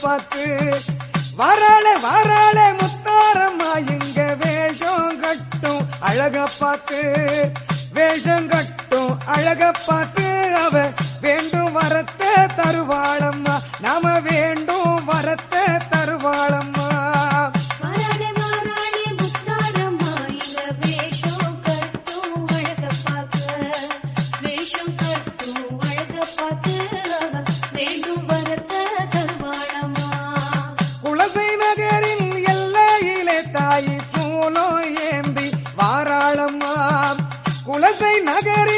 பார்த்து. வராளே வராளே முத்தாரம்மா இங்க வேஷம் கட்டும் அழக பார்த்து. வேஷம் கட்டும் அழக பார்த்து அவ தருவாளம்மா. நாம வேண்டும் வரத்தை தருவாளம்மா. மாறாளே